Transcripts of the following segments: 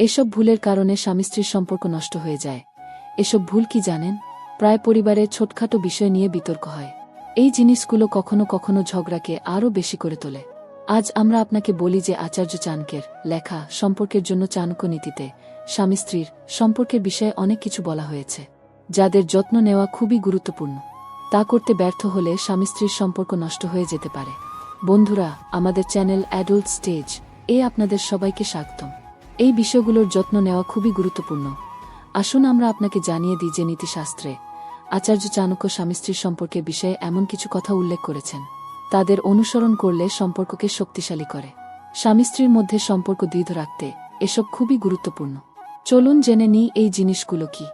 এসব ভুলের কারণে স্বামী স্ত্রীর সম্পর্ক নষ্ট হয়ে যায়। এসব ভুল কি জানেন? প্রায় পরিবারের ছোটখাটো বিষয় নিয়ে বিতর্ক হয়। এই জিনিসগুলো কখনো কখনো ঝগড়াকে আরও বেশি করে তোলে। আজ আমরা আপনাকে বলি যে আচার্য চানকের লেখা সম্পর্কের জন্য চাণক্য নীতিতে স্বামী স্ত্রীর সম্পর্কের বিষয়ে অনেক কিছু বলা হয়েছে। যাদের যত্ন নেওয়া খুবই গুরুত্বপূর্ণ। তা করতে ব্যর্থ হলে স্বামী স্ত্রীর সম্পর্ক নষ্ট হয়ে যেতে পারে। বন্ধুরা, আমাদের চ্যানেল অ্যাডাল্ট স্টেজ এ আপনাদের সবাইকে স্বাগতম। এই বিষয়গুলোর যত্ন নেওয়া খুবই গুরুত্বপূর্ণ। আসুন আমরা আপনাকে জানিয়ে দিই যে নীতিশাস্ত্রে আচার্য চাণক্য স্বামী স্ত্রীর সম্পর্কে বিষয়ে এমন কিছু কথা উল্লেখ করেছেন। তাদের অনুসরণ করলে সম্পর্ককে শক্তিশালী করে। স্বামী স্ত্রীর মধ্যে সম্পর্ক দৃঢ় রাখতে এসব খুবই গুরুত্বপূর্ণ। চলুন জেনে নিই এই জিনিসগুলো কি।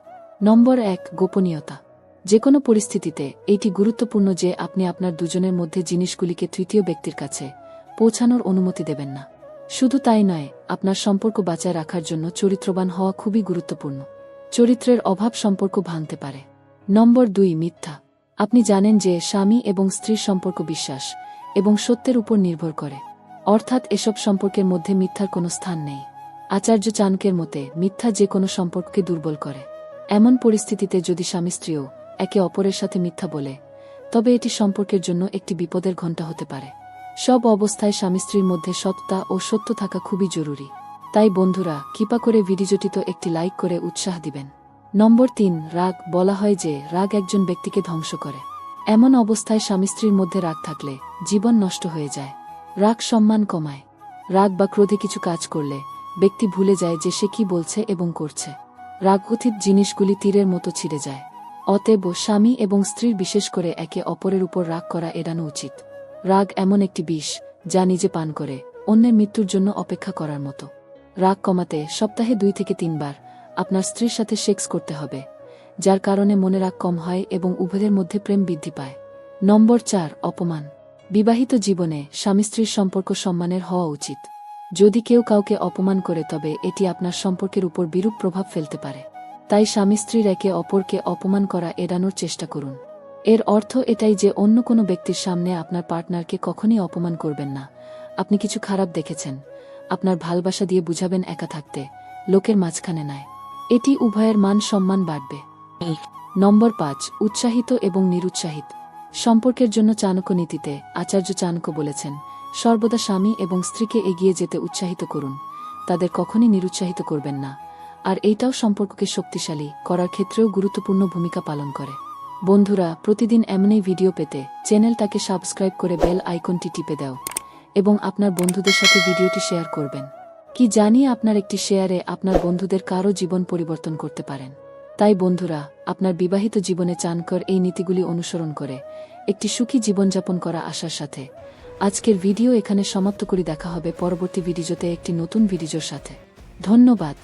নম্বর এক, গোপনীয়তা। যে কোনো পরিস্থিতিতে এটি গুরুত্বপূর্ণ যে আপনি আপনার দুজনের মধ্যে জিনিসগুলিকে তৃতীয় ব্যক্তির কাছে পৌঁছানোর অনুমতি দেবেন না। শুধু তাই নয়, আপনার সম্পর্ক বাঁচায় রাখার জন্য চরিত্রবান হওয়া খুবই গুরুত্বপূর্ণ। চরিত্রের অভাব সম্পর্ক ভাঙতে পারে। নম্বর দুই, মিথ্যা। আপনি জানেন যে স্বামী এবং স্ত্রীর সম্পর্ক বিশ্বাস এবং সত্যের উপর নির্ভর করে। অর্থাৎ এসব সম্পর্কের মধ্যে মিথ্যার কোনো স্থান নেই। আচার্য চানকের মতে, মিথ্যা যে কোনো সম্পর্ককে দুর্বল করে। এমন পরিস্থিতিতে যদি স্বামী স্ত্রীও একে অপরের সাথে মিথ্যা বলে, তবে এটি সম্পর্কের জন্য একটি বিপদের ঘণ্টা হতে পারে। সব অবস্থায় স্বামী স্ত্রীর মধ্যে সত্তা ও সত্য থাকা খুবই জরুরি। তাই বন্ধুরা, কৃপা করে ভিডিওটিতে একটি লাইক করে উৎসাহ দিবেন। নম্বর তিন, রাগ। বলা হয় যে, রাগ একজন ব্যক্তিকে ধ্বংস করে। এমন অবস্থায় স্বামী স্ত্রীর মধ্যে রাগ থাকলে জীবন নষ্ট হয়ে যায়। রাগ সম্মান কমায়। রাগ বা ক্রোধে কিছু কাজ করলে ব্যক্তি ভুলে যায় যে সে কি বলছে এবং করছে। রাগ অতীত জিনিসগুলি তীরের মতো ছিঁড়ে যায়। অতএব স্বামী এবং স্ত্রীর বিশেষ করে একে অপরের উপর রাগ করা এড়ানো উচিত। রাগ এমন একটি বিষ যা নিজে পান করে, অন্যের মৃত্যুর জন্য অপেক্ষা করার মতো। রাগ কমাতে সপ্তাহে দুই থেকে তিনবার আপনার স্ত্রীর সাথে সেক্স করতে হবে, যার কারণে মনে রাগ কম হয় এবং উভয়ের মধ্যে প্রেম বৃদ্ধি পায়। নম্বর চার, অপমান। বিবাহিত জীবনে স্বামী স্ত্রীর সম্পর্ক সম্মানের হওয়া উচিত। যদি কেউ কাউকে অপমান করে, তবে এটি আপনার সম্পর্কের উপর বিরূপ প্রভাব ফেলতে পারে। তাই স্বামী স্ত্রীর একে অপরকে অপমান করা এড়ানোর চেষ্টা করুন। এর অর্থ এটাই যে অন্য কোনো ব্যক্তির সামনে আপনার পার্টনারকে কখনই অপমান করবেন না। আপনি কিছু খারাপ দেখেছেন। আপনার ভালবাসা দিয়ে বুঝাবেন একা থাকতে। লোকের মাঝখানে নয়। এটি উভয়ের মান সম্মান বাড়বে। নম্বর পাঁচ, উৎসাহিত এবং নিরুৎসাহিত। সম্পর্কের জন্য চাণক্য নীতিতে আচার্য চাণক্য বলেছেন, সর্বদা স্বামী এবং স্ত্রীকে এগিয়ে যেতে উৎসাহিত করুন। তাদের কখনই নিরুৎসাহিত করবেন না। আর এইটাও সম্পর্ককে শক্তিশালী করার ক্ষেত্রেও গুরুত্বপূর্ণ ভূমিকা পালন করে। বন্ধুরা, প্রতিদিন এমনই ভিডিও পেতে চ্যানেলটাকে সাবস্ক্রাইব করে বেল আইকনটি টিপে দাও এবং আপনার বন্ধুদের সাথে ভিডিওটি শেয়ার করবেন। কি জানিয়ে আপনার একটি শেয়ারে আপনার বন্ধুদের কারও জীবন পরিবর্তন করতে পারেন। তাই বন্ধুরা, আপনার বিবাহিত জীবনে চানকর এই নীতিগুলি অনুসরণ করে একটি সুখী জীবনযাপন করা আশার সাথে। আজকের ভিডিও এখানে সমাপ্ত করে। দেখা হবে পরবর্তী ভিডিওতে একটি নতুন ভিডিওর সাথে। ধন্যবাদ।